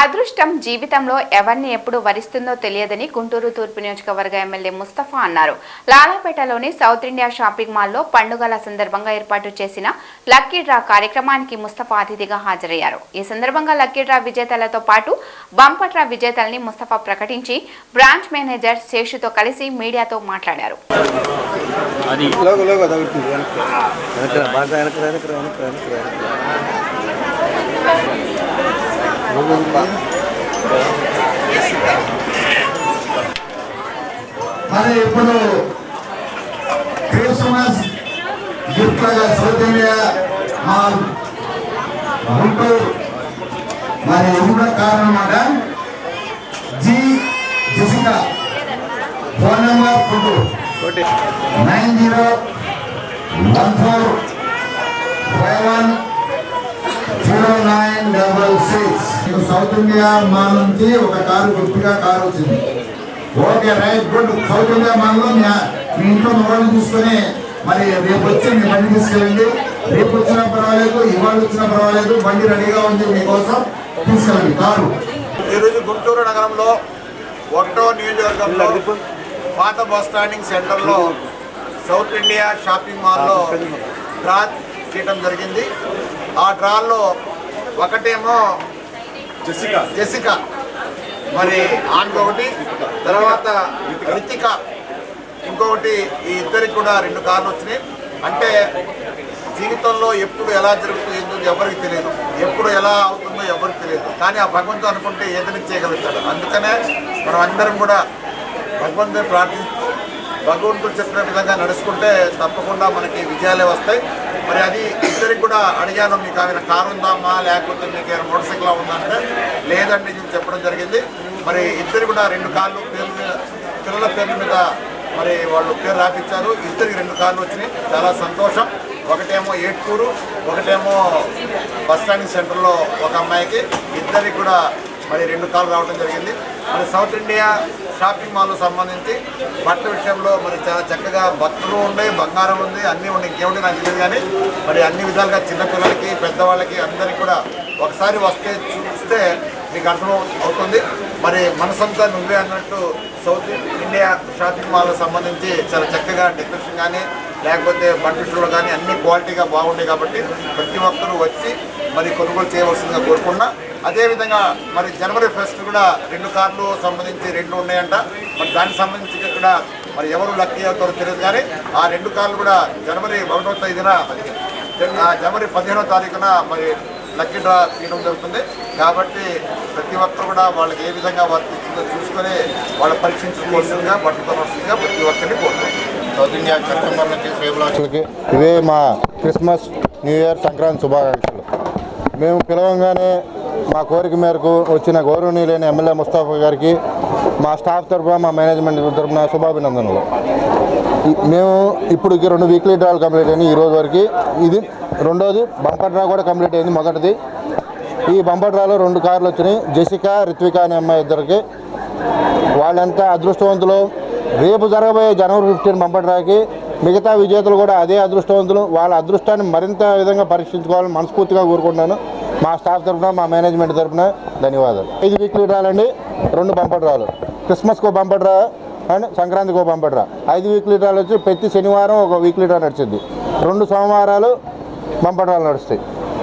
అదృష్టం జీవితంలో ఎవరిని ఎప్పుడు వరిస్తుందో తెలియదని గుంటూరు తూర్పు నియోజకవర్గ ఎమ్మెల్యే ముస్తఫా అన్నారు. లాలాపేటలోని సౌత్ ఇండియా షాపింగ్ మాల్లో పండుగల సందర్భంగా ఏర్పాటు చేసిన లక్కీ డ్రా కార్యక్రమానికి ముస్తఫా అతిథిగా హాజరయ్యారు. ఈ సందర్భంగా లక్కీ డ్రా విజేతలతో పాటు బంపర్ డ్రా విజేతల్ని ముస్తఫా ప్రకటించి బ్రాంచ్ మేనేజర్ శేషుతో కలిసి మీడియాతో మాట్లాడారు. మరి ఇప్పుడు Christmas gift South India mall Guntur మరి కూడా కారణం అన్నమాట జి జసిక. Phone number Guntur. Nine zero one four five one zero nine double six. South India mall నుంచి ఒక కారు గుర్తుగా కారు వచ్చింది. Okay right good. South India మాల్లో మీ మీ ఇంట్లో మొబైల్ చూసుకొని మరి రేపు వచ్చి మీ బండి తీసుకెళ్ళండి. రేపు వచ్చినా పర్వాలేదు ఇవాళ వచ్చినా పర్వాలేదు బండి రెడీగా ఉంది మీకోసం తీసుకెళ్ళండి కారు. ఈరోజు గుంటూరు నగరంలో ఒకటో నియోజకవర్గంలో పాత బస్ స్టాండింగ్ సెంటర్లో సౌత్ ఇండియా షాపింగ్ మాల్లో డ్రా చేయడం జరిగింది. ఆ డ్రాల్లో ఒకటేమో జెసిక మరి ఆమె ఒకటి తర్వాత రితిక. ఇంకొకటి ఈ ఇద్దరికి కూడా రెండు కార్లు వచ్చినాయి. అంటే జీవితంలో ఎప్పుడు ఎలా జరుగుతుందో ఎవరికి తెలియదు. ఎప్పుడు ఎలా అవుతుందో ఎవరికి తెలియదు. కానీ ఆ భగవంతుడు అనుకుంటే ఏదైనా చేయగలుగుతాడు. అందుకనే మనం అందరం కూడా భగవంతుని ప్రార్థి భగవంతుడు చెప్పిన విధంగా నడుచుకుంటే తప్పకుండా మనకి విజయాలే వస్తాయి. మరి అది ఇద్దరికి కూడా అడిగాను మీకు ఆయన కారు ఉందామా లేకపోతే మీకు ఏమైనా మోటార్ లేదని చెప్పడం జరిగింది. మరి ఇద్దరు కూడా రెండు కాళ్ళు పేర్ల మీద పిల్లల పేర్ల మీద మరి వాళ్ళు పేరు రాపించారు ఇద్దరికి రెండు కార్లు వచ్చినాయి. చాలా సంతోషం. ఒకటేమో ఏట్కూరు ఒకటేమో బస్ స్టాండింగ్ సెంటర్లో ఒక అమ్మాయికి. ఇద్దరికి కూడా మరి రెండు కార్లు రావడం జరిగింది. మరి సౌత్ ఇండియా షాపింగ్ మాల్ సంబంధించి బట్టల విషయంలో మరి చాలా చక్కగా బట్టలు ఉన్నాయి బంగారం ఉంది అన్నీ ఉన్నాయి ఇంకేమిటి నాకు తెలియదు కానీ మరి అన్ని విధాలుగా చిన్నపిల్లలకి పెద్దవాళ్ళకి అందరికీ కూడా ఒకసారి వస్తే చూస్తే నీకు అర్థం అవుతుంది. మరి మనసంతా నువ్వే అన్నట్టు సౌత్ ఇండియా షాపింగ్ మాల్ సంబంధించి చాలా చక్కగా డెకరేషన్ కానీ లేకపోతే బండిషులు కానీ అన్ని క్వాలిటీగా బాగుంటాయి కాబట్టి ప్రతి ఒక్కరూ వచ్చి మరి కొనుగోలు చేయవలసిందిగా కోరుకున్నా అదేవిధంగా మరి జనవరి ఫస్ట్ కూడా రెండు కార్లు సంబంధించి రెండు ఉన్నాయంట. మరి దానికి సంబంధించి కూడా మరి ఎవరు లక్కీ అవుతారో తెలియదు కానీ ఆ రెండు కార్లు కూడా జనవరి ఒకటో తేదీన జనవరి పదిహేనో తారీఖున మరి లక్కీ డ్రా తీయడం జరుగుతుంది. కాబట్టి ప్రతి ఒక్కరు కూడా వాళ్ళకి ఏ విధంగా వర్తిస్తుందో చూసుకొని వాళ్ళు పరీక్షించుకోవాల్సిందిగా పట్టుకోవాల్సిందిగా ప్రతి ఒక్కరిని కోరుతున్నాం సౌత్ ఇండియా కస్టమర్లకి శ్రేబులాక్షలకి ఇవే మా క్రిస్మస్ న్యూ ఇయర్ సంక్రాంతి శుభాకాంక్షలు. మేము పిలవంగానే మా కోరిక మేరకు వచ్చిన గౌరవనీయులైన ఎమ్మెల్యే ముస్తాఫా గారికి మా స్టాఫ్ తరఫున మా మేనేజ్మెంట్ తరఫున శుభాభినందనలు. మేము ఇప్పుడు రెండు వీక్లీ డ్రాలు కంప్లీట్ అయినాయి ఈరోజు వరకు. ఇది రెండోది బంపర్ డ్రా కూడా కంప్లీట్ అయింది మొదటిది. ఈ బంపర్ డ్రాలో రెండు కార్లు వచ్చినాయి. జెసికా రిత్విక అనే అమ్మాయి ఇద్దరికి. వాళ్ళంతా అదృష్టవంతులు. రేపు జరగబోయే జనవరి ఫిఫ్టీన్ పంపడానికి మిగతా విజేతలు కూడా అదే అదృష్టవంతులు. వాళ్ళ అదృష్టాన్ని మరింత విధంగా పరీక్షించుకోవాలని మనస్ఫూర్తిగా కోరుకుంటున్నాను. మా స్టాఫ్ తరఫున మా మేనేజ్మెంట్ తరఫున ధన్యవాదాలు. ఐదు వీక్లీ డ్రాలండి రెండు బంపర్ డ్రాలు క్రిస్మస్కి బంపర్ డ్రా అండ్ సంక్రాంతికి బంపర్ డ్రా ఐదు వీక్లీ డ్రాలు వచ్చి ప్రతి శనివారం ఒక వీక్లీ డ్రా నడిచింది రెండు సోమవారాలు బంపర్ డ్రాలు నడుస్తాయి.